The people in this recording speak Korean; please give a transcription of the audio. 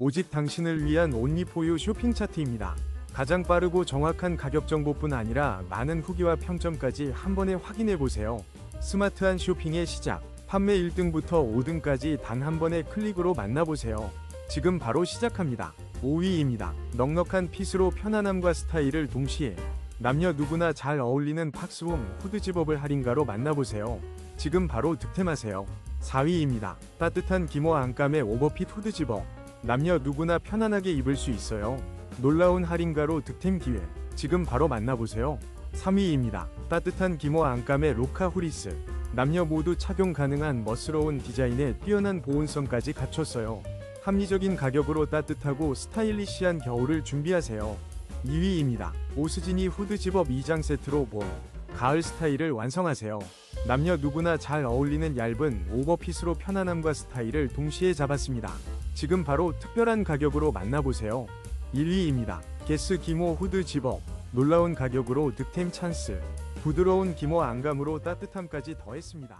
오직 당신을 위한 온리포유 쇼핑 차트입니다. 가장 빠르고 정확한 가격 정보뿐 아니라 많은 후기와 평점까지 한 번에 확인해 보세요. 스마트한 쇼핑의 시작. 판매 1등부터 5등까지 단 한 번의 클릭으로 만나보세요. 지금 바로 시작합니다. 5위입니다. 넉넉한 핏으로 편안함과 스타일을 동시에 남녀 누구나 잘 어울리는 팍스홈 후드 집업을 할인가로 만나보세요. 지금 바로 득템하세요. 4위입니다. 따뜻한 기모 안감의 오버핏 후드 집업. 남녀 누구나 편안하게 입을 수 있어요. 놀라운 할인가로 득템 기회. 지금 바로 만나보세요. 3위입니다. 따뜻한 기모 안감의 로카 후리스. 남녀 모두 착용 가능한 멋스러운 디자인에 뛰어난 보온성까지 갖췄어요. 합리적인 가격으로 따뜻하고 스타일리시한 겨울을 준비하세요. 2위입니다. 오스지니 후드 집업 2장 세트로 봄, 가을 스타일을 완성하세요. 남녀 누구나 잘 어울리는 얇은 오버핏으로 편안함과 스타일을 동시에 잡았습니다. 지금 바로 특별한 가격으로 만나보세요. 1위입니다. 게스 기모 후드 집업. 놀라운 가격으로 득템 찬스. 부드러운 기모 안감으로 따뜻함까지 더했습니다.